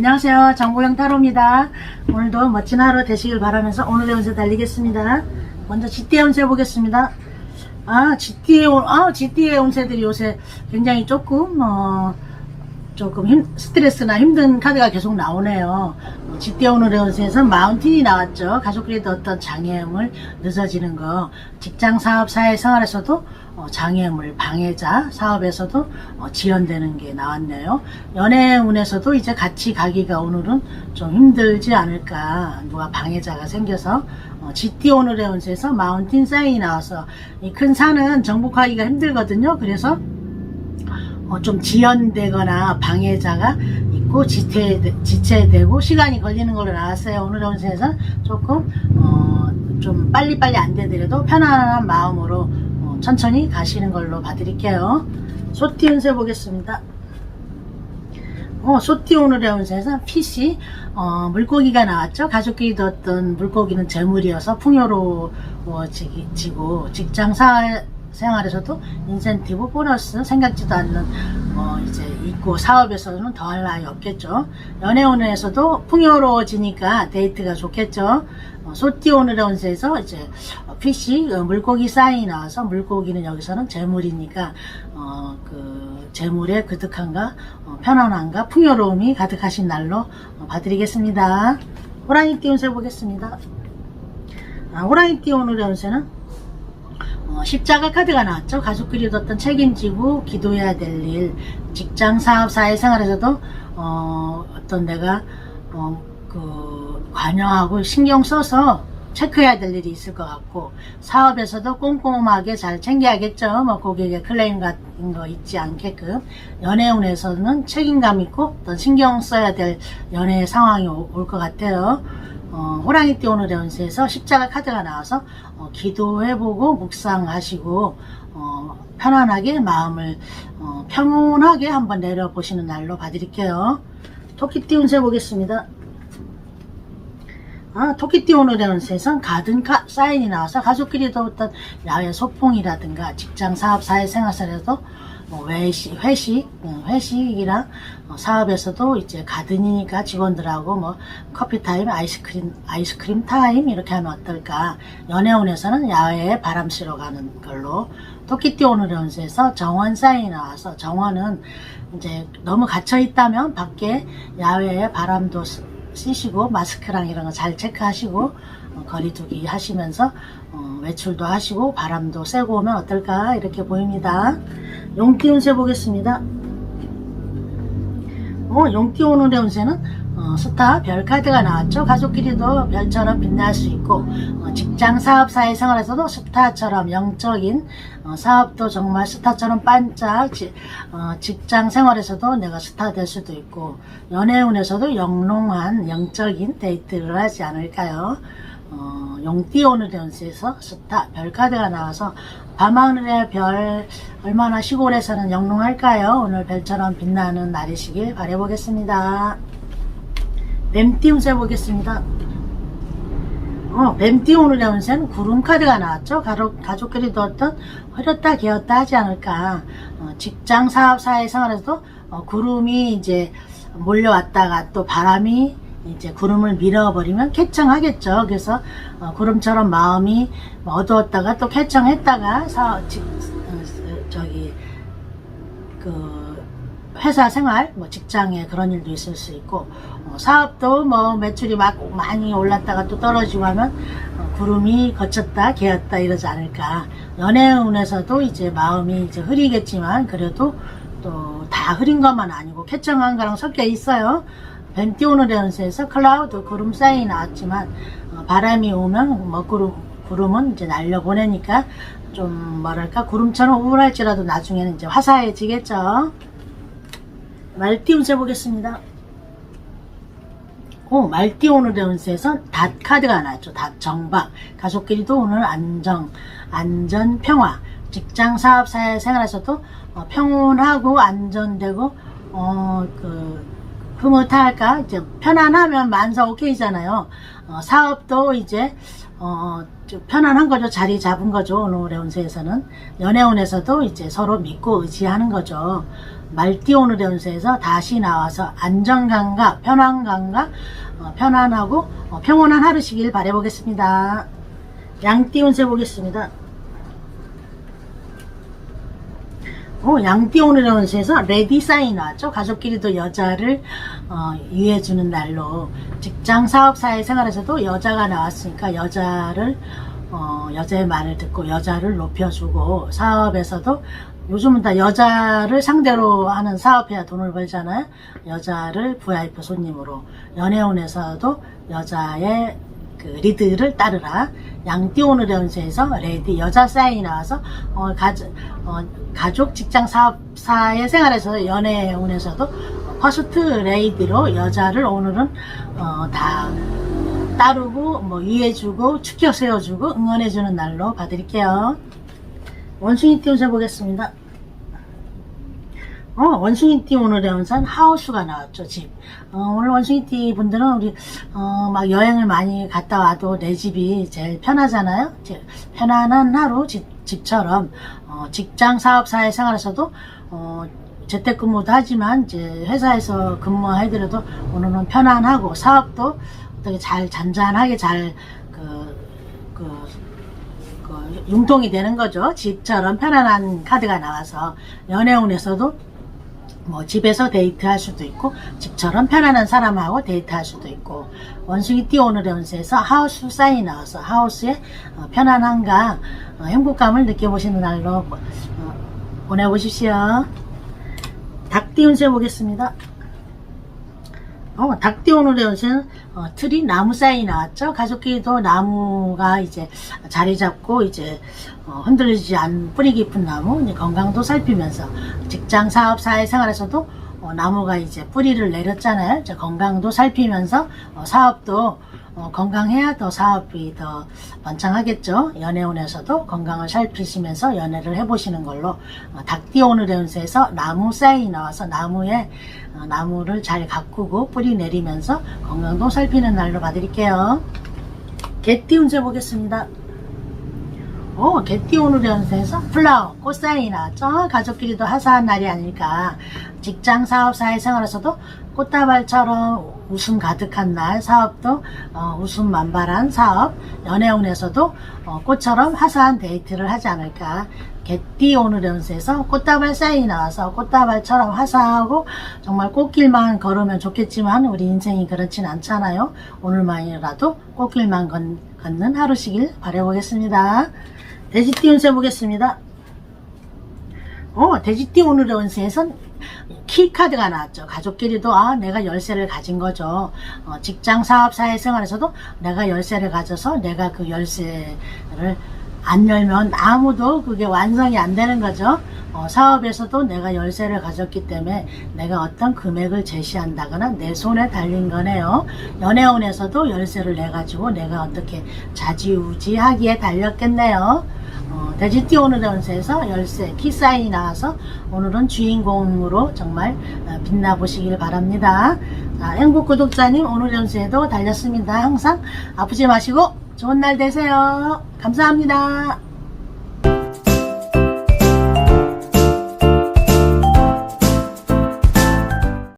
안녕하세요. 정보영 타로입니다. 오늘도 멋진 하루 되시길 바라면서 오늘의 운세 달리겠습니다. 먼저 GT의 운세 보겠습니다. 아, GT의, 운- 아, GT의 운세들이 요새 굉장히 조금, 어, 조금 힘, 스트레스나 힘든 카드가 계속 나오네요. 어, GT 오늘의 운세에서 마운틴이 나왔죠. 가족끼리 어떤 장애음을 늦어지는 거, 직장, 사업, 사회 생활에서도 어, 장애물, 방해자, 사업에서도 어, 지연되는 게 나왔네요. 연애 운에서도 이제 같이 가기가 오늘은 좀 힘들지 않을까. 누가 방해자가 생겨서 어, GT 오늘의 운세에서 마운틴 사인이 나와서 이 큰 산은 정복하기가 힘들거든요. 그래서 어, 좀 지연되거나 방해자가 있고 지체, 지체되고 시간이 걸리는 걸로 나왔어요. 오늘 운세에서 조금 어, 좀 빨리빨리 안 되더라도 편안한 마음으로 어, 천천히 가시는 걸로 봐드릴게요. 소티 운세 보겠습니다. 어, 소티 오늘의 운세에서 PC 어, 물고기가 나왔죠. 가족끼리 뒀던 물고기는 재물이어서 풍요로워지고 직장 사 생활에서도 인센티브 보너스 생각지도 않는 어, 이제 있고 사업에서는 더할 나위 없겠죠. 연애 운에서도 풍요로워지니까 데이트가 좋겠죠. 어, 소띠 오늘의 운세에서 이제 어, 어, 물고기 사인이 나와서 물고기는 여기서는 재물이니까 어, 그 재물의 그득함과 어, 편안함과 풍요로움이 가득하신 날로 어, 봐드리겠습니다. 호랑이 띠 운세 보겠습니다. 아, 호랑이 띠 오늘의 운세는 어, 십자가 카드가 나왔죠. 가족끼리 어떤 책임지고 기도해야 될 일, 직장, 사업, 사회생활에서도 어, 어떤 내가 어, 그 관여하고 신경 써서 체크해야 될 일이 있을 것 같고 사업에서도 꼼꼼하게 잘 챙겨야겠죠. 뭐 고객의 클레임 같은 거 있지 않게끔 연애운에서는 책임감 있고 어떤 신경 써야 될 연애 상황이 올 것 같아요. 어, 호랑이띠 오늘의 운세에서 십자가 카드가 나와서 어, 기도해보고 묵상하시고 어, 편안하게 마음을 어, 평온하게 한번 내려보시는 날로 봐드릴게요. 토끼띠 운세 보겠습니다. 아, 토끼띠 오늘의 운세에선 가든 카, 사인이 나와서 가족끼리도 어떤 야외 소풍이라든가 직장 사업 사회생활에서도 뭐 외식, 회식, 음, 회식이랑 어, 사업에서도 이제 가든이니까 직원들하고 뭐 커피 타임, 아이스크림, 아이스크림 타임 이렇게 하면 어떨까. 연애운에서는 야외에 바람 쐬러 가는 걸로. 토끼띠 오늘의 운세에서 정원 사인이 나와서 정원은 이제 너무 갇혀 있다면 밖에 야외에 바람도 쐬- 쐬시고 마스크랑 이런 거 잘 체크하시고 어, 거리두기 하시면서 어, 외출도 하시고 바람도 쐬고 오면 어떨까 이렇게 보입니다. 용띠 운세 보겠습니다. 어, 용띠 오늘의 운세는 어, 스타 별 카드가 나왔죠. 가족끼리도 별처럼 빛날 수 있고 어, 직장 사업 사회 생활에서도 스타처럼 영적인 어, 사업도 정말 스타처럼 반짝 지- 어, 직장 생활에서도 내가 스타 될 수도 있고 연애운에서도 영롱한 영적인 데이트를 하지 않을까요? 어, 용띠 오늘의 운세에서 스타 별 카드가 나와서 밤하늘의 별 얼마나 시골에서는 영롱할까요? 오늘 별처럼 빛나는 날이시길 바라보겠습니다. 뱀띠 운세 보겠습니다. 어, 뱀띠 오늘의 운세는 구름 카드가 나왔죠. 가족, 가족끼리도 어떤 흐렸다 기었다 하지 않을까. 어, 직장, 사업, 사회 생활에서도 어, 구름이 이제 몰려왔다가 또 바람이 이제 구름을 밀어버리면 쾌청하겠죠. 그래서 어, 구름처럼 마음이 어두웠다가 또 쾌청했다가 사, 직, 어, 저기 그 회사 생활, 뭐 직장에 그런 일도 있을 수 있고 어, 사업도 뭐 매출이 막 많이 올랐다가 또 떨어지고 하면 어, 구름이 거쳤다 개었다 이러지 않을까 연애운에서도 이제 마음이 이제 흐리겠지만 그래도 또 다 흐린 것만 아니고 쾌청한 거랑 섞여 있어요 운세에서 클라우드 구름 사인이 나왔지만 어, 바람이 오면 뭐 구름 구름은 이제 날려보내니까 좀 뭐랄까 구름처럼 우울할지라도 나중에는 이제 화사해지겠죠. 말띠 운세 보겠습니다. 오, 말띠 오늘의 운세에서 닷 카드가 나왔죠. 닷 정박. 가족끼리도 오늘 안정, 안전, 평화. 직장, 사업, 생활에서도 어, 평온하고 안전되고, 어, 그, 흐뭇할까? 이제 편안하면 만사 오케이잖아요. 어, 사업도 이제, 어, 좀 편안한 거죠. 자리 잡은 거죠. 오늘의 운세에서는. 연애운에서도 이제 서로 믿고 의지하는 거죠. 말띠 오늘의 운세에서 다시 나와서 안정감과 편안감과 어, 편안하고 어, 평온한 하루시길 바라보겠습니다. 양띠 운세 보겠습니다. 어, 양띠 오늘의 운세에서 레디 사인 나왔죠. 가족끼리도 여자를 어, 이해해주는 날로 직장, 사업, 사회 생활에서도 여자가 나왔으니까 여자를 어, 여자의 말을 듣고 여자를 높여주고 사업에서도 요즘은 다 여자를 상대로 하는 사업해야 돈을 벌잖아요. 여자를 VIP 손님으로 연애운에서도 여자의 그 리드를 따르라. 양띠 오늘의 운세에서 레디 여자 사인이 나와서 어, 가족, 어, 가족 직장 사업 사회 생활에서 연애운에서도 퍼스트 레이디로 여자를 오늘은 어, 다 따르고 뭐 이해해주고 축켜 세워주고 응원해주는 날로 봐드릴게요. 원숭이 띠 운세 보겠습니다. 어, 원숭이띠 오늘의 운선 하우스가 나왔죠, 집. 어, 오늘 원숭이띠 분들은 우리, 어, 막 여행을 많이 갔다 와도 내 집이 제일 편하잖아요? 제- 편안한 하루, 집, 집처럼, 어, 직장, 사업, 사회 생활에서도, 어, 재택근무도 하지만, 이제 회사에서 근무해드려도 오늘은 편안하고, 사업도 어떻게 잘, 잔잔하게 잘, 그, 그, 그 융통이 되는 거죠. 집처럼 편안한 카드가 나와서 연애운에서도 뭐 집에서 데이트할 수도 있고 집처럼 편안한 사람하고 데이트할 수도 있고 원숭이 띠 오늘의 운세에서 하우스 사인이 나와서 하우스의 어, 편안함과 어, 행복감을 느껴보시는 날로 어, 보내보십시오. 닭띠 운세 보겠습니다. 어, 닭띠 오늘의 운세는 어, 틀이 나무 사이 나왔죠. 가족끼리도 나무가 이제 자리 잡고 이제 어, 흔들리지 않은 뿌리 깊은 나무, 이제 건강도 살피면서 직장, 사업, 사회 생활에서도 어, 나무가 이제 뿌리를 내렸잖아요. 이제 건강도 살피면서 어, 사업도 어, 건강해야 더 사업이 더 번창하겠죠. 연애운에서도 건강을 살피시면서 연애를 해보시는 걸로 어, 닭띠 오늘의 운세에서 나무 사이 나와서 나무에 어, 나무를 잘 가꾸고 뿌리 내리면서 건강도 살피는 날로 봐드릴게요. 개띠 운세 보겠습니다. 어, 개띠 오늘의 운세에서 플라워, 꽃사인이 나왔죠. 가족끼리도 화사한 날이 아닐까. 직장, 사업, 사회 생활에서도 꽃다발처럼 웃음 가득한 날, 사업도 어, 웃음 만발한 사업, 연애운에서도 어, 꽃처럼 화사한 데이트를 하지 않을까. 개띠 오늘의 운세에서 꽃다발 사인이 나와서 꽃다발처럼 화사하고 정말 꽃길만 걸으면 좋겠지만 우리 인생이 그렇진 않잖아요. 오늘만이라도 꽃길만 건, 걷는 하루시길 바라보겠습니다. 돼지띠 운세 보겠습니다. 어, 돼지띠 오늘의 운세에선 키카드가 나왔죠. 가족끼리도 아 내가 열쇠를 가진 거죠. 어, 직장, 사업, 사회 생활에서도 내가 열쇠를 가져서 내가 그 열쇠를 안 열면 아무도 그게 완성이 안 되는 거죠. 어, 사업에서도 내가 열쇠를 가졌기 때문에 내가 어떤 금액을 제시한다거나 내 손에 달린 거네요. 연애운에서도 열쇠를 내 가지고 내가 어떻게 자지우지하기에 달렸겠네요. 어, 돼지띠 오늘의 운세에서 열쇠 키사인이 나와서 오늘은 주인공으로 정말 어, 빛나보시길 바랍니다. 자, 행복 구독자님 오늘 운세에도 달렸습니다. 항상 아프지 마시고 좋은 날 되세요. 감사합니다.